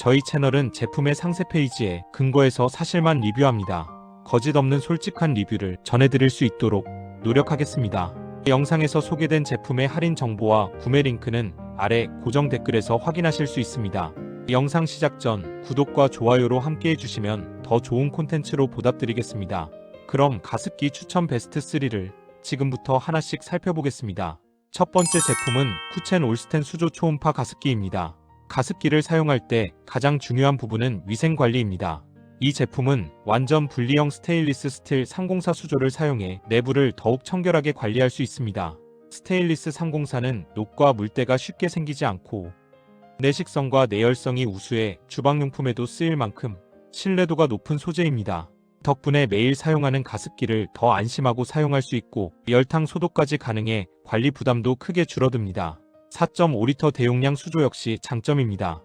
저희 채널은 제품의 상세 페이지에 근거해서 사실만 리뷰합니다. 거짓 없는 솔직한 리뷰를 전해드릴 수 있도록 노력하겠습니다. 영상에서 소개된 제품의 할인 정보와 구매 링크는 아래 고정 댓글에서 확인하실 수 있습니다. 영상 시작 전 구독과 좋아요로 함께 해주시면 더 좋은 콘텐츠로 보답드리겠습니다. 그럼 가습기 추천 베스트 3를 지금부터 하나씩 살펴보겠습니다. 첫 번째 제품은 쿠첸 올스텐 수조 초음파 가습기입니다. 가습기를 사용할 때 가장 중요한 부분은 위생 관리입니다. 이 제품은 완전 분리형 스테인리스 스틸 304 수조를 사용해 내부를 더욱 청결하게 관리할 수 있습니다. 스테인리스 304는 녹과 물때가 쉽게 생기지 않고 내식성과 내열성이 우수해 주방용품에도 쓰일 만큼 신뢰도가 높은 소재입니다. 덕분에 매일 사용하는 가습기를 더 안심하고 사용할 수 있고 열탕 소독까지 가능해 관리 부담도 크게 줄어듭니다. 4.5리터 대용량 수조 역시 장점입니다.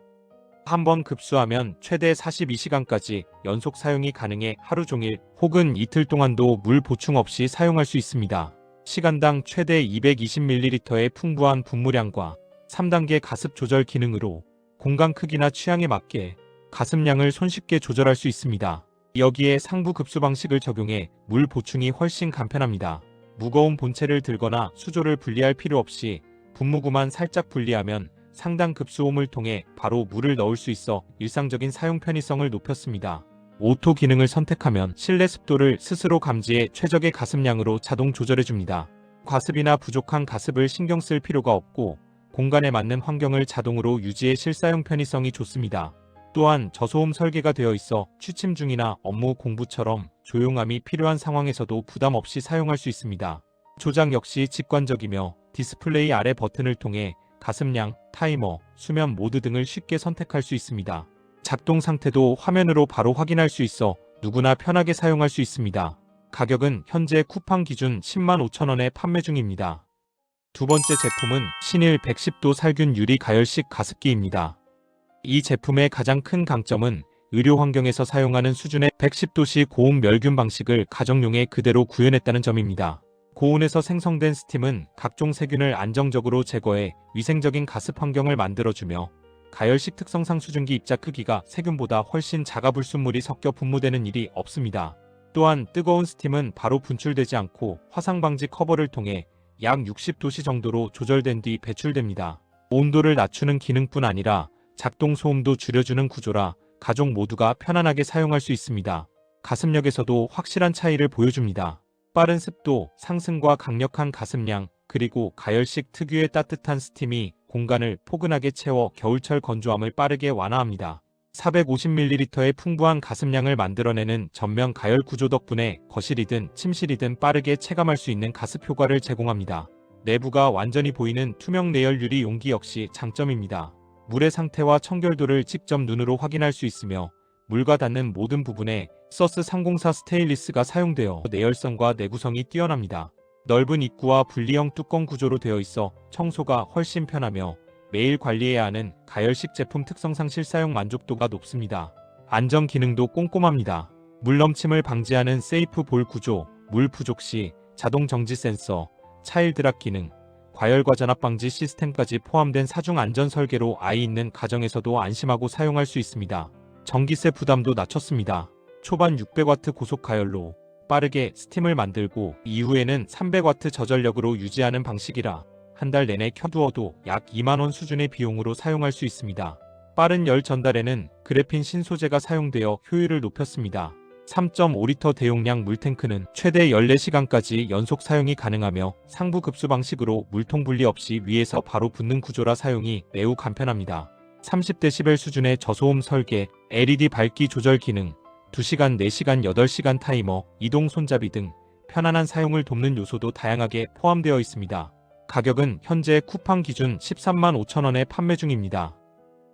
한 번 급수하면 최대 42시간까지 연속 사용이 가능해 하루 종일 혹은 이틀 동안도 물 보충 없이 사용할 수 있습니다. 시간당 최대 220ml의 풍부한 분무량과 3단계 가습 조절 기능으로 공간 크기나 취향에 맞게 가습량을 손쉽게 조절할 수 있습니다. 여기에 상부 급수 방식을 적용해 물 보충이 훨씬 간편합니다. 무거운 본체를 들거나 수조를 분리할 필요 없이 분무구만 살짝 분리하면 상당 급수홈을 통해 바로 물을 넣을 수 있어 일상적인 사용 편의성을 높였습니다. 오토 기능을 선택하면 실내 습도를 스스로 감지해 최적의 가습량으로 자동 조절해줍니다. 과습이나 부족한 가습을 신경 쓸 필요가 없고 공간에 맞는 환경을 자동으로 유지해 실사용 편의성이 좋습니다. 또한 저소음 설계가 되어 있어 취침 중이나 업무 공부처럼 조용함이 필요한 상황에서도 부담 없이 사용할 수 있습니다. 조작 역시 직관적이며 디스플레이 아래 버튼을 통해 가습량, 타이머, 수면 모드 등을 쉽게 선택할 수 있습니다. 작동 상태도 화면으로 바로 확인할 수 있어 누구나 편하게 사용할 수 있습니다. 가격은 현재 쿠팡 기준 10만 5천원에 판매 중입니다. 두 번째 제품은 신일 110도 살균 유리 가열식 가습기입니다. 이 제품의 가장 큰 강점은 의료 환경에서 사용하는 수준의 110도씨 고온 멸균 방식을 가정용에 그대로 구현했다는 점입니다. 고온에서 생성된 스팀은 각종 세균을 안정적으로 제거해 위생적인 가습 환경을 만들어주며 가열식 특성상 수증기 입자 크기가 세균보다 훨씬 작아 불순물이 섞여 분무되는 일이 없습니다. 또한 뜨거운 스팀은 바로 분출되지 않고 화상 방지 커버를 통해 약 60도씨 정도로 조절된 뒤 배출됩니다. 온도를 낮추는 기능뿐 아니라 작동 소음도 줄여주는 구조라 가족 모두가 편안하게 사용할 수 있습니다. 가습력에서도 확실한 차이를 보여줍니다. 빠른 습도 상승과 강력한 가습량 그리고 가열식 특유의 따뜻한 스팀이 공간을 포근하게 채워 겨울철 건조함을 빠르게 완화합니다. 450ml의 풍부한 가습량을 만들어내는 전면 가열 구조 덕분에 거실이든 침실이든 빠르게 체감할 수 있는 가습 효과를 제공합니다. 내부가 완전히 보이는 투명 내열 유리 용기 역시 장점입니다. 물의 상태와 청결도를 직접 눈으로 확인할 수 있으며 물과 닿는 모든 부분에 서스 304 스테인리스가 사용되어 내열성과 내구성이 뛰어납니다. 넓은 입구와 분리형 뚜껑 구조로 되어 있어 청소가 훨씬 편하며 매일 관리해야 하는 가열식 제품 특성상 실사용 만족도가 높습니다. 안전 기능도 꼼꼼합니다. 물 넘침을 방지하는 세이프 볼 구조, 물 부족 시 자동 정지 센서, 차일 드랍 기능, 과열과 전압 방지 시스템까지 포함된 사중 안전 설계로 아이 있는 가정에서도 안심하고 사용할 수 있습니다. 전기세 부담도 낮췄습니다. 초반 600W 고속 가열로 빠르게 스팀을 만들고 이후에는 300W 저전력으로 유지하는 방식이라 한 달 내내 켜두어도 약 2만원 수준의 비용으로 사용할 수 있습니다. 빠른 열 전달에는 그래핀 신소재가 사용되어 효율을 높였습니다. 3.5리터 대용량 물탱크는 최대 14시간까지 연속 사용이 가능하며 상부 급수 방식으로 물통 분리 없이 위에서 바로 붓는 구조라 사용이 매우 간편합니다. 30dB 수준의 저소음 설계, LED 밝기 조절 기능, 2시간, 4시간, 8시간 타이머, 이동 손잡이 등 편안한 사용을 돕는 요소도 다양하게 포함되어 있습니다. 가격은 현재 쿠팡 기준 13만 5천원에 판매 중입니다.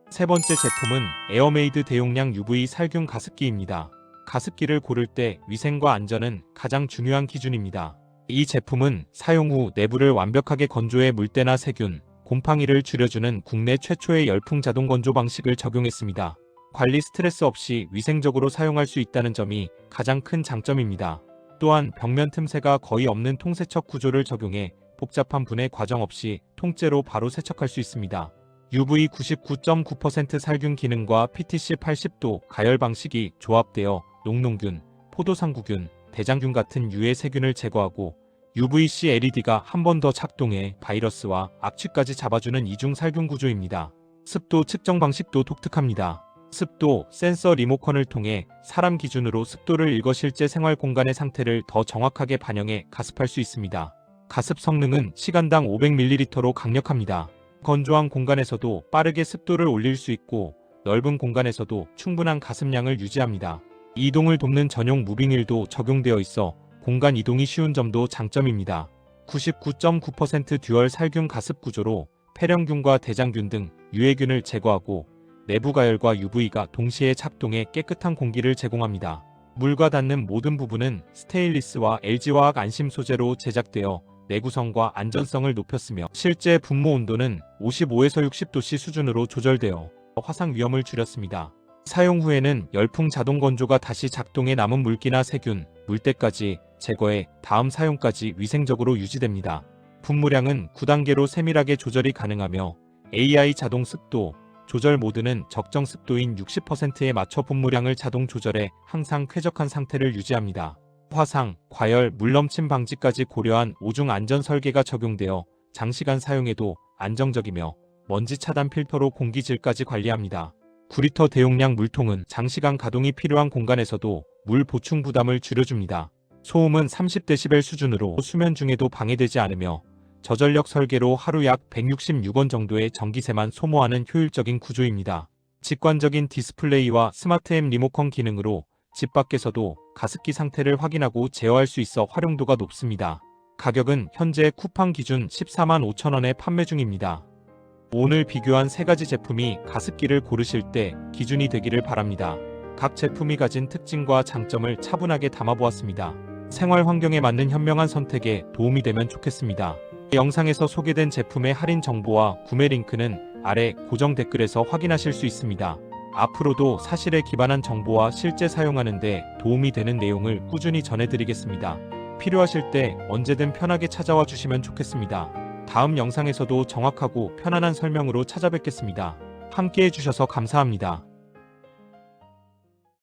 세 번째 제품은 에어메이드 대용량 UV 살균 가습기입니다. 가습기를 고를 때 위생과 안전은 가장 중요한 기준입니다. 이 제품은 사용 후 내부를 완벽하게 건조해 물때나 세균, 곰팡이를 줄여주는 국내 최초의 열풍 자동 건조 방식을 적용했습니다. 관리 스트레스 없이 위생적으로 사용할 수 있다는 점이 가장 큰 장점입니다. 또한 벽면 틈새가 거의 없는 통세척 구조를 적용해 복잡한 분해 과정 없이 통째로 바로 세척할 수 있습니다. UV 99.9% 살균 기능과 PTC 80도 가열 방식이 조합되어 녹농균, 포도상구균, 대장균 같은 유해 세균을 제거하고 UVC LED가 한 번 더 작동해 바이러스와 악취까지 잡아주는 이중 살균 구조입니다. 습도 측정 방식도 독특합니다. 습도 센서 리모컨을 통해 사람 기준으로 습도를 읽어 실제 생활 공간의 상태를 더 정확하게 반영해 가습할 수 있습니다. 가습 성능은 시간당 500ml로 강력합니다. 건조한 공간에서도 빠르게 습도를 올릴 수 있고 넓은 공간에서도 충분한 가습량을 유지합니다. 이동을 돕는 전용 무빙일도 적용되어 있어 공간 이동이 쉬운 점도 장점입니다. 99.9% 듀얼 살균 가습 구조로 폐렴균과 대장균 등 유해균을 제거하고 내부 가열과 UV가 동시에 작동해 깨끗한 공기를 제공합니다. 물과 닿는 모든 부분은 스테인리스와 LG화학 안심 소재로 제작되어 내구성과 안전성을 높였으며 실제 분무 온도는 55에서 60도씨 수준으로 조절되어 화상 위험을 줄였습니다. 사용 후에는 열풍 자동 건조가 다시 작동해 남은 물기나 세균, 물때까지 제거해 다음 사용까지 위생적으로 유지됩니다. 분무량은 9단계로 세밀하게 조절이 가능하며 AI 자동 습도 조절 모드는 적정 습도인 60%에 맞춰 분무량을 자동 조절해 항상 쾌적한 상태를 유지합니다. 화상, 과열, 물넘침 방지까지 고려한 오중 안전 설계가 적용되어 장시간 사용해도 안정적이며 먼지 차단 필터로 공기질까지 관리합니다. 9리터 대용량 물통은 장시간 가동이 필요한 공간에서도 물 보충 부담을 줄여줍니다. 소음은 30dB 수준으로 수면 중에도 방해되지 않으며 저전력 설계로 하루 약 166원 정도의 전기세만 소모하는 효율적인 구조입니다. 직관적인 디스플레이와 스마트 앱 리모컨 기능으로 집 밖에서도 가습기 상태를 확인하고 제어할 수 있어 활용도가 높습니다. 가격은 현재 쿠팡 기준 14만 5천원에 판매 중입니다. 오늘 비교한 세 가지 제품이 가습기를 고르실 때 기준이 되기를 바랍니다. 각 제품이 가진 특징과 장점을 차분하게 담아보았습니다. 생활 환경에 맞는 현명한 선택에 도움이 되면 좋겠습니다. 영상에서 소개된 제품의 할인 정보와 구매 링크는 아래 고정 댓글에서 확인하실 수 있습니다. 앞으로도 사실에 기반한 정보와 실제 사용하는데 도움이 되는 내용을 꾸준히 전해드리겠습니다. 필요하실 때 언제든 편하게 찾아와 주시면 좋겠습니다. 다음 영상에서도 정확하고 편안한 설명으로 찾아뵙겠습니다. 함께 해주셔서 감사합니다.